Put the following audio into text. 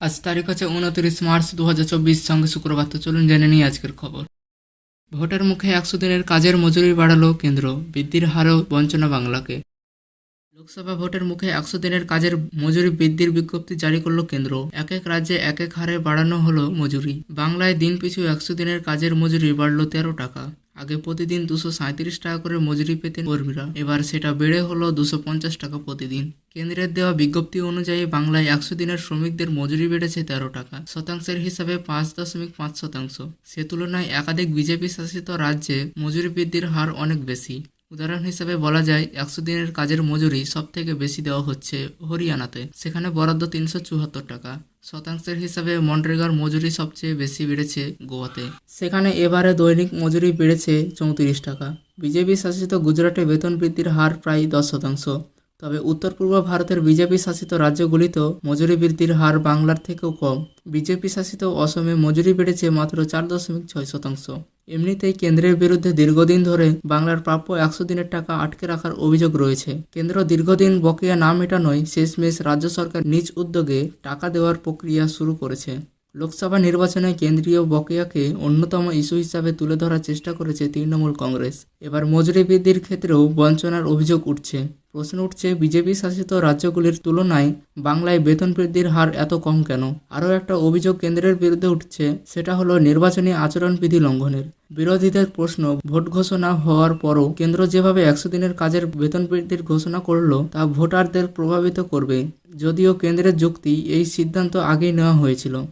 আজ তারিখ হচ্ছে উনত্রিশ মার্চ দু হাজার চব্বিশ, সঙ্গে শুক্রবার তো চলুন জেনে নিই আজকের খবর। ভোটের মুখে একশো দিনের কাজের মজুরি বাড়ালো কেন্দ্র, বৃদ্ধির হারও বঞ্চনা বাংলাকে। লোকসভা ভোটের মুখে একশো দিনের কাজের মজুরি বৃদ্ধির বিজ্ঞপ্তি জারি করল কেন্দ্র। এক এক রাজ্যে এক এক হারে বাড়ানো হলো মজুরি। বাংলায় দিন পিছু একশো দিনের কাজের মজুরি বাড়লো তেরো টাকা। আগে প্রতিদিন দুশো সাঁত্রিশ টাকা করে মজুরি পেতেন কর্মীরা। এবার সেটা বেড়ে হলো দুশো পঞ্চাশ টাকা প্রতিদিন। কেন্দ্রের দেওয়া বিজ্ঞপ্তি অনুযায়ী বাংলায় একশো দিনের শ্রমিকদের মজুরি বেড়েছে তেরো টাকা। শতাংশের হিসাবে পাঁচ দশমিক পাঁচ শতাংশ। সে তুলনায় একাধিক বিজেপি শাসিত রাজ্যে মজুরি বৃদ্ধির হার অনেক বেশি। উদাহরণ হিসেবে বলা যায় একশো দিনের কাজের মজুরি সব থেকে বেশি দেওয়া হচ্ছে হরিয়ানাতে। সেখানে বরাদ্দ তিনশো চুয়াত্তর টাকা। শতাংশের হিসাবে মনরেগার মজুরি সবচেয়ে বেশি বেড়েছে গোয়াতে। সেখানে এবারে দৈনিক মজুরি বেড়েছে চৌত্রিশ টাকা। বিজেপি শাসিত গুজরাটে বেতন বৃদ্ধির হার প্রায় দশ শতাংশ। তবে উত্তর পূর্ব ভারতের বিজেপি শাসিত রাজ্যগুলিতেও মজুরি বৃদ্ধির হার বাংলার থেকেও কম। বিজেপি শাসিত অসমে মজুরি বেড়েছে মাত্র চার দশমিক ছয় শতাংশ। এমনিতেই কেন্দ্রের বিরুদ্ধে দীর্ঘদিন ধরে বাংলার প্রাপ্য একশো দিনের টাকা আটকে রাখার অভিযোগ রয়েছে। কেন্দ্র দীর্ঘদিন বকেয়া না মেটানোয় শেষমেশ রাজ্য সরকার নিজ উদ্যোগে টাকা দেওয়ার প্রক্রিয়া শুরু করেছে। লোকসভা নির্বাচনে কেন্দ্রীয় বকেয়াকে অন্যতম ইস্যু হিসাবে তুলে ধরার চেষ্টা করেছে তৃণমূল কংগ্রেস। এবার মজুরি বৃদ্ধির ক্ষেত্রেও বঞ্চনার অভিযোগ উঠছে। প্রশ্ন উঠছে, বিজেপি শাসিত রাজ্যগুলির তুলনায় বাংলায় বেতন বৃদ্ধির হার এত কম কেন? আরও একটা অভিযোগ কেন্দ্রের বিরুদ্ধে উঠছে, সেটা হলো নির্বাচনী আচরণবিধি লঙ্ঘনের। বিরোধীদের প্রশ্ন, ভোট ঘোষণা হওয়ার পরও কেন্দ্র যেভাবে একশো দিনের কাজের বেতন বৃদ্ধির ঘোষণা করল, তা ভোটারদের প্রভাবিত করবে। যদিও কেন্দ্রের যুক্তি এই সিদ্ধান্ত আগেই নেওয়া হয়েছিল।